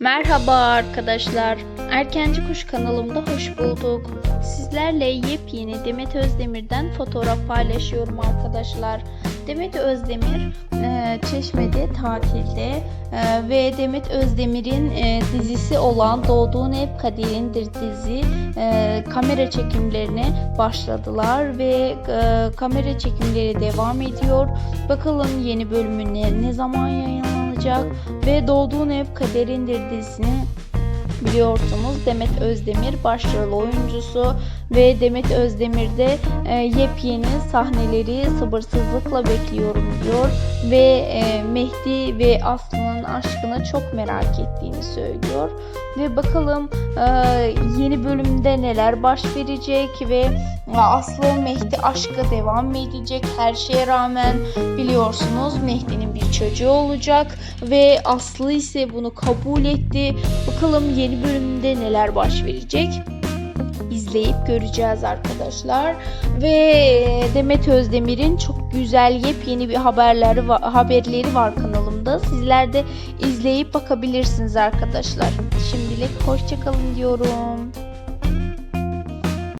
Merhaba arkadaşlar. Erkenci Kuş kanalımda hoş bulduk. Sizlerle yepyeni Demet Özdemir'den fotoğraf paylaşıyorum arkadaşlar. Demet Özdemir e, Çeşme'de tatilde e, ve Demet Özdemir'in e, dizisi olan Doğduğun Ev Kaderindir dizi kamera çekimlerine başladılar ve kamera çekimleri devam ediyor. Bakalım yeni bölümü ne, ne zaman yayınlanacak ve Doğduğun Ev Kaderindir dizisinin biliyorsunuz. Demet Özdemir başrol oyuncusu ve Demet Özdemir'de e, yepyeni sahneleri sabırsızlıkla bekliyorum diyor ve e, Mehdi ve Aslı'nın aşkını çok merak ettiğini söylüyor ve bakalım e, yeni bölümde neler baş verecek ve Aslı Mehdi aşkı devam mı edecek her şeye rağmen biliyorsunuz Mehdi'nin bir çocuğu olacak ve Aslı ise bunu kabul etti. Bakalım yeni bölümde neler baş verecek izleyip göreceğiz arkadaşlar. Ve Demet Özdemir'in çok güzel yepyeni bir haberleri haberleri var kanalımda. Sizler de izleyip bakabilirsiniz arkadaşlar. Şimdilik hoşçakalın diyorum.